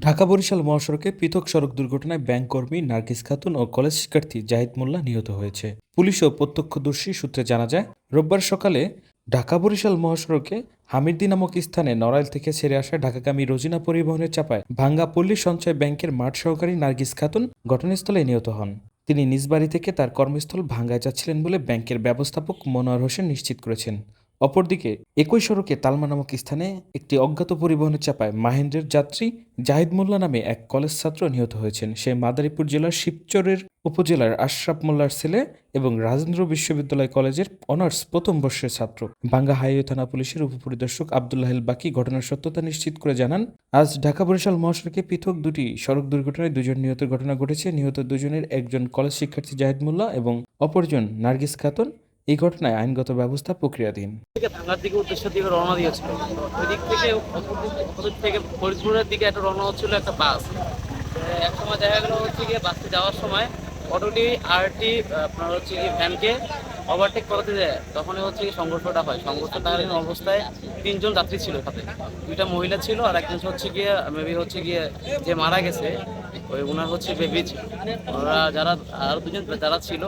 ঢাকা বরিশাল মহাসড়কে পৃথক সড়ক দুর্ঘটনায় ব্যাংক কর্মী নার্গিস খাতুন ও কলেজ শিক্ষার্থী জাহিদ মোল্লা নিহত হয়েছে। পুলিশ ও প্রত্যক্ষদর্শী সূত্রে জানা যায়, রোববার সকালে ঢাকা বরিশাল মহাসড়কে হামিদ্দি নামক স্থানে নড়াইল থেকে ছেড়ে আসা ঢাকাগামী রোজিনা পরিবহনের চাপায় ভাঙ্গা পল্লী সঞ্চয় ব্যাংকের মাঠ সহকারী নার্গিস খাতুন ঘটনাস্থলে নিহত হন। তিনি নিজ বাড়ি থেকে তার কর্মস্থল ভাঙ্গায় যাচ্ছিলেন বলে ব্যাংকের ব্যবস্থাপক মনোয়ার হোসেন নিশ্চিত করেছেন। অপরদিকে, একই সড়কে তালমা নামক স্থানে একটি অজ্ঞাত পরিবহনের চাপায় মাহেন্দ্রের যাত্রী জাহিদ মোল্লা নামে এক কলেজ ছাত্র নিহত হয়েছেন। সে মাদারীপুর জেলার শিবচরের উপজেলার আশরাফ মোল্লার ছেলে এবং রাজেন্দ্র বিশ্ববিদ্যালয় কলেজের অনার্স প্রথম বর্ষের ছাত্র। বাঙ্গা হাইওয়ে থানা পুলিশের উপপরিদর্শক আবদুল্লাহিল বাকি ঘটনার সত্যতা নিশ্চিত করে জানান, আজ ঢাকা বরিশাল মহাসড়কে পৃথক দুটি সড়ক দুর্ঘটনায় দুজন নিহতের ঘটনা ঘটেছে। নিহত দুজনের একজন কলেজ শিক্ষার্থী জাহিদ মোল্লা এবং অপরজন নার্গিস খাতুন। এই ঘটনায় আইনগত ব্যবস্থা প্রক্রিয়াধীন। দিকে উদ্দেশ্যের দিকে রওনা দিয়েছিল। ওই দিক থেকে থেকে দিকে একটা রওনা একটা বাস। দেখা হচ্ছে গিয়ে বাসে যাওয়ার সময় অটোটি আরটি আপনার হচ্ছে গিয়ে ভ্যানকে ওভারটেক করতে যায়। তখনই হচ্ছে সংঘর্ষটা হয়। সংঘর্ষকালীন অবস্থায় তিনজন যাত্রী ছিল সাথে। দুইটা মহিলা ছিল আর একজন হচ্ছে গিয়ে মেবি হচ্ছে গিয়ে যে মারা গেছে, ওই ওনার হচ্ছে বেবি ছিল। ওরা যারা, আর দুজন যারা ছিল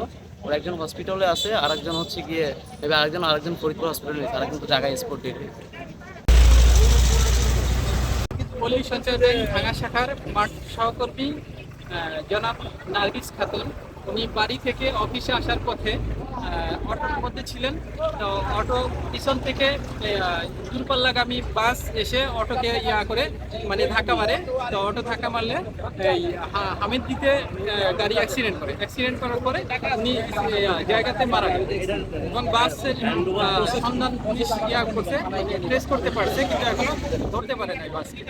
ওরা একজন হসপিটালে আছে আর একজন হচ্ছে গিয়ে, এবার আরেকজন আরেকজন ফরিদপুর হসপিটালে আছে, আরেকজন তো জায়গায় স্পট ডেট পল্লী সঞ্চয় ভাঙা শাখার মাঠ সহকর্মী জনাব নার্গিস খাতুন। উনি বাড়ি থেকে অফিসে আসার পথে অটোর মধ্যে ছিলেন। তো অটো পিছন থেকে দূরপাল্লাগামী বাস এসে অটোকে ইয়া করে মানে ধাক্কা মারে। তো অটো ধাক্কা মারলে এই হামিদ দিতে গাড়ি অ্যাক্সিডেন্ট করে। অ্যাক্সিডেন্ট করার পরে উনি জায়গাতে মারা গেলেন। এবং বাসের সন্ধান পুলিশ ইয়া করছে ট্রেস করতে পারছে কিন্তু এখনও ধরতে পারে নাই বাসকে।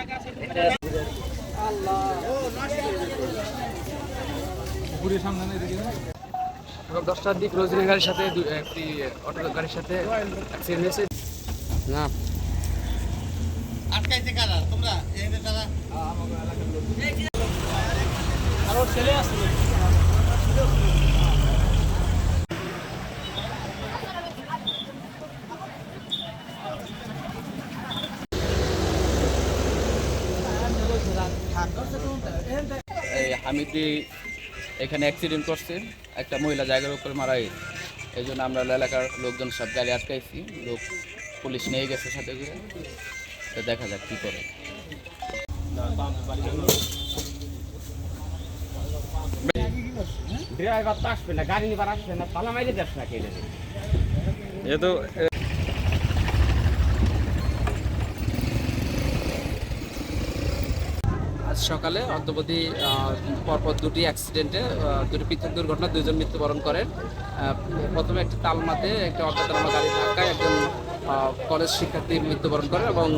দশটার দিক রোজনী গাড়ির সাথে দু- একটি অটো গাড়ির সাথে অ্যাক্সিডেন্ট হয়েছে। না। এই হামিদি এখানে অ্যাক্সিডেন্ট করছে। একটা মহিলা জায়গার উপরে মারা গেছে। এই জন্য আমরা এলাকার লোকজন সব গাড়ি আটকাইছি। লোক পুলিশ নিয়ে গেছে সাথে করে। তো দেখা যাক কী করে। ড্রাইভার তো আসবে না গাড়ি নিবার আসবে না পালা মাইলে যাস না কেটে আজ সকালে অদ্যবধি পরপর দুটি অ্যাক্সিডেন্টে দুটি পৃথক দুর্ঘটনা দুজন মৃত্যুবরণ করেন। প্রথমে একটি তালমাতে, একটি অজ্ঞাতনামা গাড়ি ধাক্কায় একজন কলেজ শিক্ষার্থী মৃত্যুবরণ করেন এবং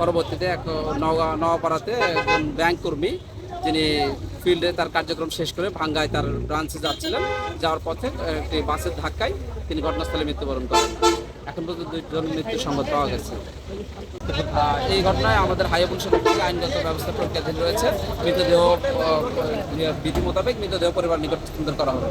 পরবর্তীতে এক নওগাঁ নওয়াপাড়াতে একজন ব্যাংক কর্মী, যিনি ফিল্ডে তার কার্যক্রম শেষ করে ভাঙ্গায় তার ব্রাঞ্চে যাচ্ছিলেন। যাওয়ার পথে একটি বাসের ধাক্কায় তিনি ঘটনাস্থলে মৃত্যুবরণ করেন। এখন পর্যন্ত দুইজন মৃত্যুর সংবাদ পাওয়া গেছে। এই ঘটনায় আমাদের হাই পক্ষ থেকে আইনগত ব্যবস্থা প্রক্রিয়াধীন রয়েছে। মৃতদেহ বিধি মোতাবেক মৃতদেহ পরিবার নিকট হস্তান্তর করা হবে।